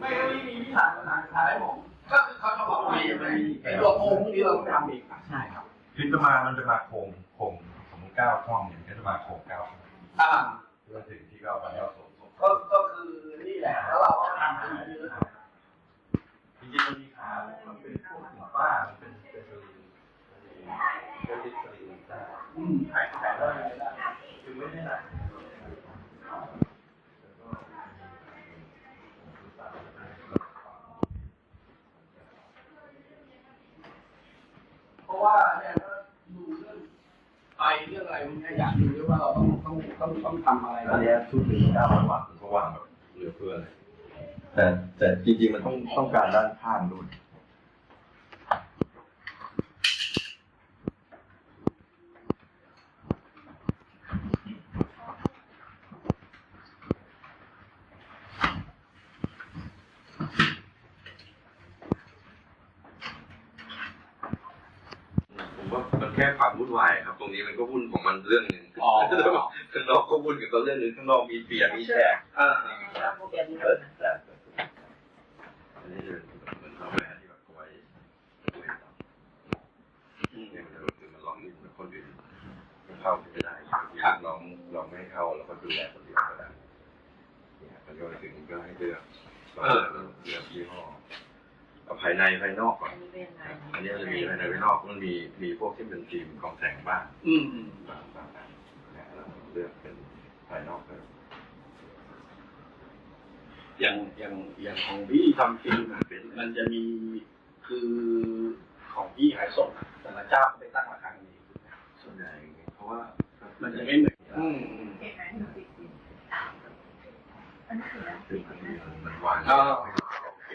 ไม่ก็ไม่มีที่ถ่ายถ่ายถ่ายให้ผมก็คือเขาจะบอกว่าไอ้ตัวโครงพวกนี้เราต้องทำเองครับใช่ครับคือจะมามันจะมาโครงโครงสมมติเก้าช่องเนี่ยก็จะมาโครงเก้าช่องอ่าเพื่อถึงที่เก้าพันเก้าสมก็ก็คือนี่แหละแล้วเราก็ทำให้เยอะจริงๆมันมีขามันเป็นพวกหินฟ้ามันเป็นเป็นสลิงเป็นดิสสลิงได้อืม ไตเรื่องอะไรพวกนี้อยากดูด้วยว่าเราต้องต้องต้องต้องทำอะไรอันเนี้ยชุดหนึ่งเก้าพันวัตต์มันก็วางแบบเหลือเฟือเลยแต่แต่จริงๆมันต้องต้องการด้านข้างด้วย ผมว่ามันแค่ความวุ่นวายครับ ตรงนี้มันก็วุ่นของมันเรื่องหนึ่งอ๋อ ข้างนอกก็วุ่นกับตัวเรื่องหนึงข้างนอกมีเปียกมีแฉกอ่าเออแต่อันนี้จะเหมือนทำแหวนที่แบบเอาไว้เนี่ยมันจะคือมันลองนี่มันคนอื่นเข้าไม่ได้ครับน้องลองไม่ให้เข้าแล้วก็ดูแลคนเดียวก็ได้เนี่ยมันก็ถึงก็ให้เลือกก็เลือกเลือกยี่ห้อ เอาภายในภายนอกก่อนอันนี้มันจะมีภายในภายนอกมันมีมีพวกที่เป็นฟิล์มกรองแสงบ้างอืมอืมบางบางอันนะแล้วเลือกเป็นภายนอกเลยอย่างอย่างอย่างของพี่ทำฟิล์มอะมันจะมีคือของพี่ขายส่งอะแต่ละเจ้าไปตั้งราคาดีส่วนใหญ่เพราะว่ามันจะไม่เหมือนกันอืมอืมคือมันมีมันวาง อ่าโอเค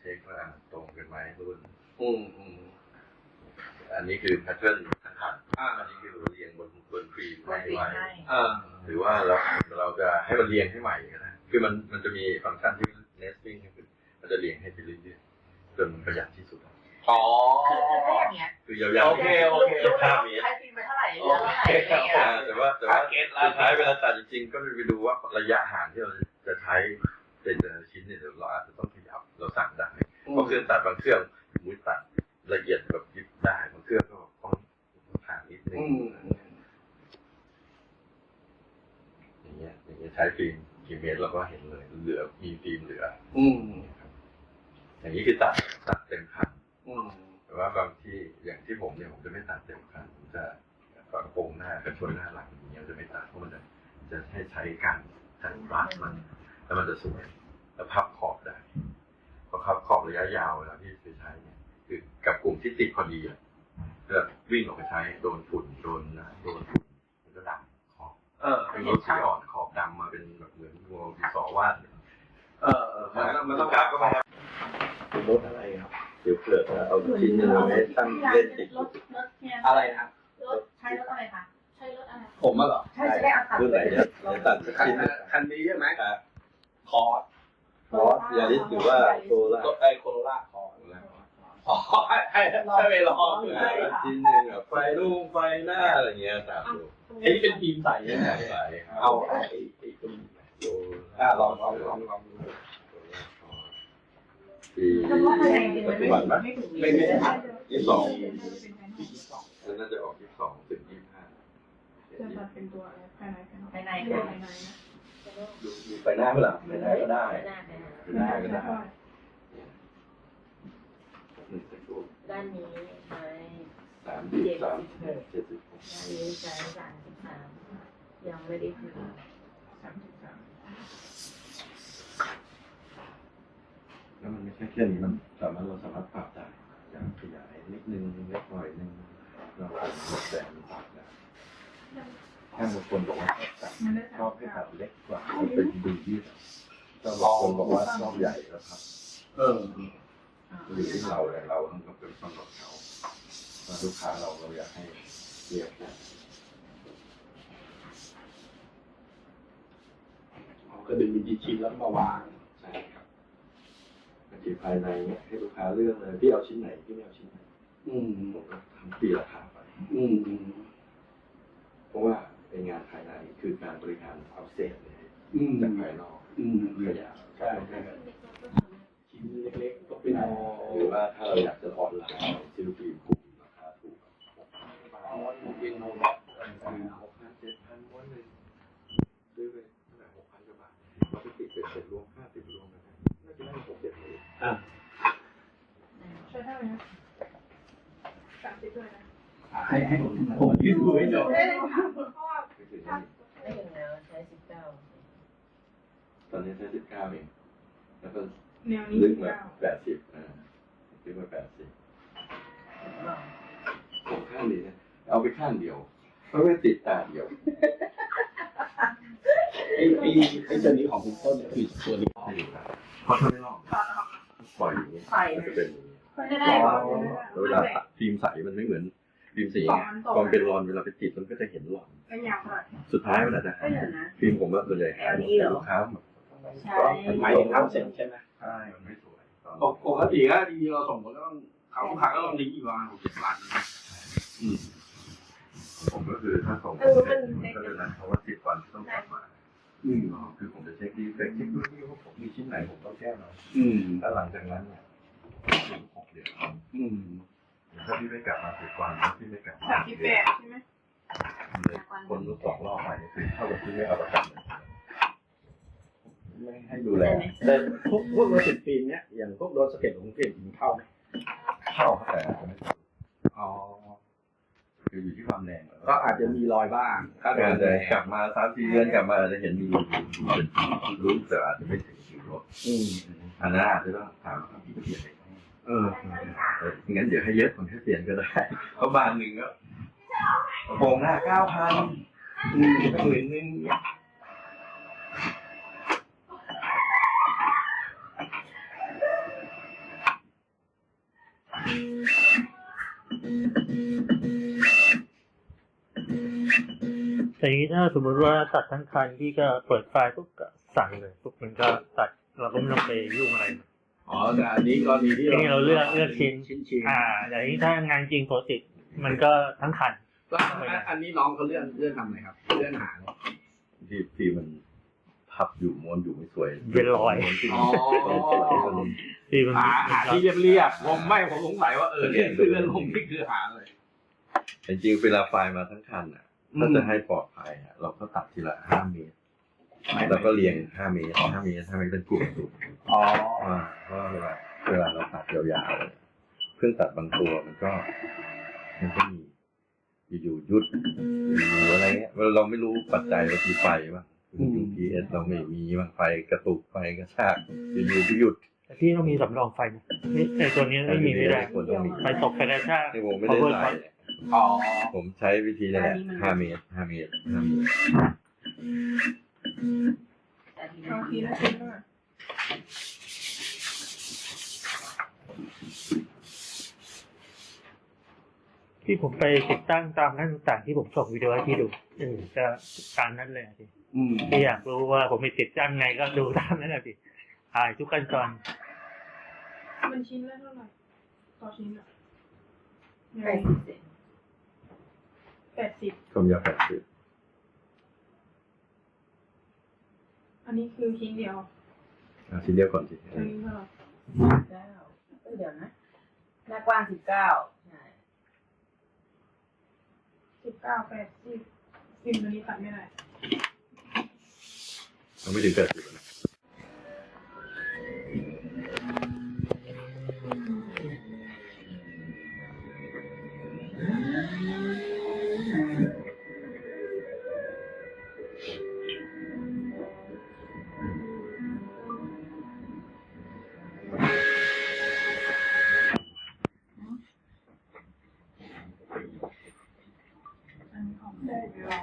เช็คว่าตรงกันไหมรุ่น อืมอืมอันนี้คือแพทเทิร์นทันอ่าอันนี้คือเรียงบนบนฟิล์มไว้ไว้อ่าหรือว่าเราเราจะให้มันเรียงให้ใหม่ก็ได้คือมันมันจะมีฟังก์ชันที่ nesting คือมันจะเรียงให้ไปเรื่อยๆจนประหยัดที่สุดอ๋อคือถ้าอย่างเงี้ยคือยาวๆโอเคโอเครู้แล้วว่าใช้ฟิล์มไปเท่าไหร่เหลือเท่าไหร่อะไรเงี้ยอ่าแต่ว่าแต่ว่าเก็ตแล้วสุดท้ายเวลาตัดจริงๆก็ไปดูว่าระยะห่างที่เราจะใช้เป็นแต่ละชิ้นเนี่ยเดี๋ยวเราอาจจะต้องขยับเราสั่งได้เพราะเครื่องตัดบางเครื่องมุ้ยตัด ละเอียดแบบยิบได้บางเครื่องก็ต้องห่างนิดนึอืงมอย่างเงี้ย อย่างเงี้ยใช้ฟิล์มกี่เมตรเราก็เห็นเลย เหลือมีฟิล์มเหลือ อืมครับอย่างนี้คือตัดตัดเต็มคันอืมแต่ว่าบางที่อย่างที่ผมเนี่ยผมจะไม่ตัดเต็มคันผมจะฝากระโปรงหน้ากับชนหน้าหลังอย่างเงี้ยจะไม่ตัดเพราะมันจะจะให้ใช้การจัดรัดมันแล้วมันจะสวยแล้วพับขอบได้พอพับขอบระยะยาวเวลาที่ไปใช้เนี่ยคือ กับกลุ่มที่ติดพอดีอะเพื่อวิ่งออกไปใช้โดนฝุ่นโดนนะโดนฝุ่นมันก็ดำขอบเออเป็นรถสีอ่อนขอบดำมาเป็นแบบเหมือนงวดินสอวาดเนี่ยเออเออมันต้องมันต้องกราฟก็มาครับเป็นรถอะไรครับเดี๋ยวเผื่อเอาชิ้นหนึงเอาไว้ตั้งเล่นติดรถรถเนี่ยอะไรนะรถใช้รถอะไรคะใช้รถอะไรผมอะเหรอใช่จะได้เอาตัดรุ่นไหนเนี่ยเดี๋ยวตัดสักคันชิ้นหนึงคันนี้ใช่ไหมครับคอร์สคอสยาริสหรือว่าโซล่ารถไอโคโรล่าค อร์สอ๋อให้ให้ให้ไปลองเลยชิ้นหนึงแบบไฟลูกไฟหน้าอะไรเงี้ยตามดูไอ้นี่เป็นทีมใส่ใช่ไหมใส่ครับเอาไอ้ไอ้ตรงโซอ่าลองลองลองลองดูปีแต่ว่าภายในเป็นปัจจุบันปะไม่ถึงไม่ไม่ได้ยี่สิบสองปีสองแล้วน่าจะออกยี่สิบสองถึงยี่สิบห้าจะตัดเป็นตัวอะไรภายในภายนอกภายในภายภายในในนะดูดูไฟหน้าเปล่าไฟหน้าก็ได้ภายในไฟหน้าก็ได้ หนึ่งสักครู่ด้านนี้ใช้สามสิบสามเจ็ดสิบหกด้านนี้ใช้สามสิบสามยังไม่ได้คืนสามสิบสามแล้วมันไม่ใช่แค่นี้มันสามารถเราสามารถปรับได้อย่างขยายนิดนึงเล็กหน่อยนึงเราปรับแต่มันปรับได้แค่บางคนบอกว่าชอบให้ตัดเล็กกว่ามันเป็นดูยืดก็บางคนบอกว่าชอบใหญ่แล้วครับ เออ อยู่ที่เราเลยเราต้องเป็นคนกับเขาถ้าลูกค้าเราเราอยากให้เรียบเนี่ยก็ดึงเป็นชิ้นๆแล้วมาวางใช่ครับบางทีภายในเนี่ยให้ลูกค้าเลือกเลยพี่เอาชิ้นไหนพี่ไม่เอาชิ้นไหนอืมผมก็ทำตีราคาไปอืมอืมเพราะว่าเป็นงานภายในคือการบริหารเอาเศษเนี่ยอืมจากภายนอกอืมขยะใช่ใช่ ใหรือว่าถ้าเราอยากจะออนไลน์ซิลูฟิล์มกลุ่มราคาถูกม้วนเย็นโมงคือหกพันเจ็ดพันม้วนหนึ่งซื้อไปเท่าไหร่หกพันกว่าบาทเราไปติดเสร็จรวมห้าสิบรวมนะครับน่าจะได้หกเจ็ดหมื่นอะใช้เท่าไหร่นะสามสิบด้วยนะให้ให้ผมยืดดูให้หน่อยได้เลยค่ะเพราะว่า ไม่ถึง ไม่ถึงแล้วใช้สิบเก้า ตอนนี้ใช้สิบเก้าเอง แล้วก็แนวนี้ลึสิกบมาเก้าแปดสิบอ่าลึกมาแปดสิบผมข้างนี้นะ เอาไปข้างเดียว เพราะว่าติดตาเดียวไอ้ไอ้ไอ้ตัวนี้ของคุณต้นเนี่ยคือตัวนี้เพราะถ้าไม่ลองปล่อยอย่างนี้ใส่มันจะเป็นอย่างนี้จะได้เหรอแล้วเวลาตัดฟิล์มใสมันไม่เหมือนฟิล์มสีสองไงอันต่อตอนเป็นรอนเวลาไปติดมันก็จะเห็นรอนก็ยาวหน่อยสุดท้ายมันอาจจะหายฟิล์มผมว่าส่วนใหญ่หายหมดแต่ลูกค้าแบบใช่หมายถึงทำเสร็จใช่ไหม ใช่มันไม่สวยตอนปกติก็จริงๆเราส่งก็ต้องเขาลูกค้าก็ต้องดิ้งอีกประมาณหกเจ็ดล้านอืมผมก็คือถ้าส่งเออมันก็จะนัดเขาว่าสิบวันต้องกลับมาอืมคือผมจะเช็คดีเฟกเช็คดูที่ว่าผมมีชิ้นไหนผมต้องแก้หน่อยอืมถ้าหลังจากนั้นเนี่ยถึงหกเดือนอืมถ้าพี่ไม่กลับมาสิบวันแล้วพี่ไม่กลับมาสามสิบแปดใช่ไหมเลยคนรู้สองรอบไปคือเท่ากับที่ไม่เอาประกันเลย ไม่ให้ดูแลแต่พวกพวกรถติดฟิล์มเนี้ยอย่างพวกรถสเก็ตของฟิล์มกินเข้าไหมเข้าแต่อาจจะไม่อ๋อคืออยู่ที่ความแรงก็อาจจะมีรอยบ้างถ้าโดอานจแดจะดกลับมาสามสี่เดือนกลับมาจะเห็นมีรูเป็นรูแต่อาจจะไม่ถึงถึงรถอืมอันนั้นอาจจะต้องถามว่าพี่เปลี่ยนอะไรเออเอองั้นเดี๋ยวให้เยอะผมแค่เปลี่ยนก็ได้เพราะบานหนึ่งก็โปรงหน้าเก้าพันอืมหมื่นหนึ่ง แต่นี้ถ้าสมมติว่าตัดทั้งคันพี่ก็เปิดไฟล์ปุ๊บก็สั่งเลยปุ๊บมันก็ตัดเราก็ไม่ต้องไปยุ่งอะไรอ๋อแต่อันนี้กรณีที่ทีนี้เราเลือกเลือกชิ้นชิ้นชิ้นอ่าแต่นี้ถ้างานจริงปกติมันก็ทั้งคันก็อันนี้น้องเขาเลื่อนเลื่อนทำอะไรครับ เลื่อนหาเลยที่ที่มันพับอยู่ม้วนอยู่ไม่สวยเป็นรอยม้วนที่อ๋อมันสวยมันที่มันหาหาที่เรียบเรียบๆผมไม่ผมสงสัยว่าเออเนี่ยคือเลื่อนลงนี่คือหาเลยจริงๆเวลาไฟล์มาทั้งคันอะ ถ้าจะให้ปลอดภัยอะเราก็ตัดทีละห้าเมตร แล้วก็เรียงห้าเมตรห้าเมตรห้าเมตรเป็นกลุ่มกลุ่มอ๋ออ่าเพราะว่าเวลาเวลาเราตัดยาวๆเนี่ยเครื่องตัดบางตัวมันก็ มันก็มีอยู่ๆยุดอยู่อะไรเงี้ยเราไม่รู้ปัจจัยบางทีไฟบ้าง UPS เราไม่มีบางไฟกระตุกไฟกระชากอยู่ๆก็หยุดแต่พี่ต้องมีสำรองไฟนะนี่ไอตัวนี้ไม่มีไม่ได้ควรต้องมีไฟตกไฟกระชากที่ผมไม่ได้ใส่ อ๋อ ผมใช้วิธีนี่แหละห้าเมตรห้าเมตรห้าเมตรเอาทีละชิ้นด้วยที่ผมไปติดตั้งตามนั้นต่างๆที่ผมส่งวิดีโอให้พี่ดูเออจะตามนั้นเลยอะพี่อืมพี่อยากรู้ว่าผมมีติดตั้งไงก็ดูตามนั้นแหละพี่ถ่ายทุกขั้นตอนมันชิ้นละเท่าไหร่ต่อชิ้นอะแปดสิบเซน แปดสิบความยาวแปดสิบอันนี้คือชิ้นเดียวอะชิ้นเดียวก่อนสิอันนี้เท่าไหร่เก้าเออเดี๋ยวนะหน้ากว้างสิบเก้าใช่สิบเก้าแปดสิบฟิล์มตัวนี้ตัดไม่ได้เราไม่ถึงแปดสิบนะ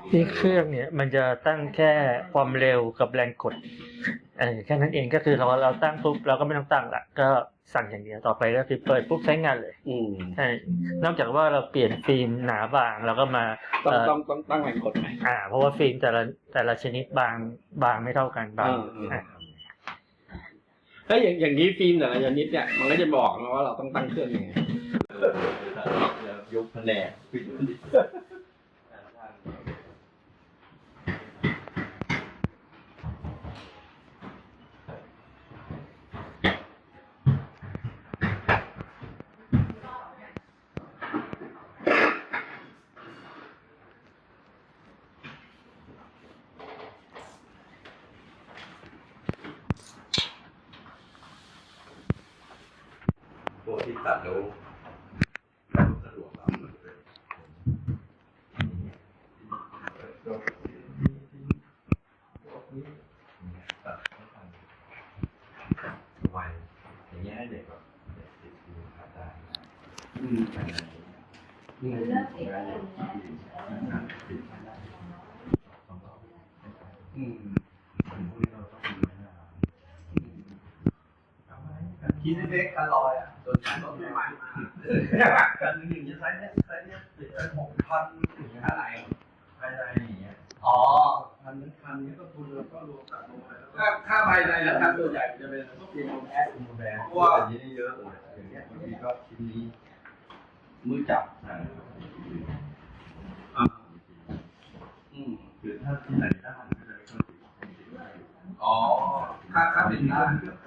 ที่เครื่องเนี่ยมันจะตั้งแค่ความเร็วกับแรงกดเออแค่นั้นเองก็คือเราเราตั้งปุ๊บเราก็ไม่ต้องตั้งละก็สั่งอย่างเดียวต่อไปก็คือเปิดปุ๊บใช้งานเลยอืมใช่นอกจากว่าเราเปลี่ยนฟิล์มหนาบางเราก็มาต้องเอ่อต้องต้องตั้งแรงกดไหมอ่า เพราะว่าฟิล์มแต่ละแต่ละชนิดบางบางไม่เท่ากันบางอ่าอ่าอ่าแล้วอย่างอย่างนี้ฟิล์มแต่ละชนิดเนี่ยมันก็จะบอกนะว่าเราต้องตั้งเครื่องยังไงยกแผนก ที่ตัดแล้วแล้วสะดวกเรามันจะเป็นตัดไม่ทันไวอย่างเงี้ยให้เด็กแบบเด็กติดดูขาดได้อืมภายในอืมเวลาเด็กที่ติดต้องต่อ อืม คนพวกนี้เราต้องดูแลนะ คิด เล็กๆอร่อยอะจนฉันต้องไม่ไหวมากกันหนึ่งจะไซส์เนี้ยไซส์เนี้ยติดไปหกพันอย่างเงี้ยอะไรภายในอย่างเงี้ยอ๋อพันนึงพันนี้ก็ทุนแล้วก็รวมกับลงไปแล้วก็ถ้าถ้าภายในแล้วครับตัวใหญ่มันจะเป็นพวกทีมแอดคุมแบรนด์เพราะว่าอันนี้นี่เยอะเลยอย่างเงี้ยบางทีก็ชิ้นนี้มือจับใช่อ่าอืมคือถ้าที่ไหนได้มันก็จะไม่ค่อยติดติดได้อ๋อถ้าถ้าเป็นที่ได้ร้า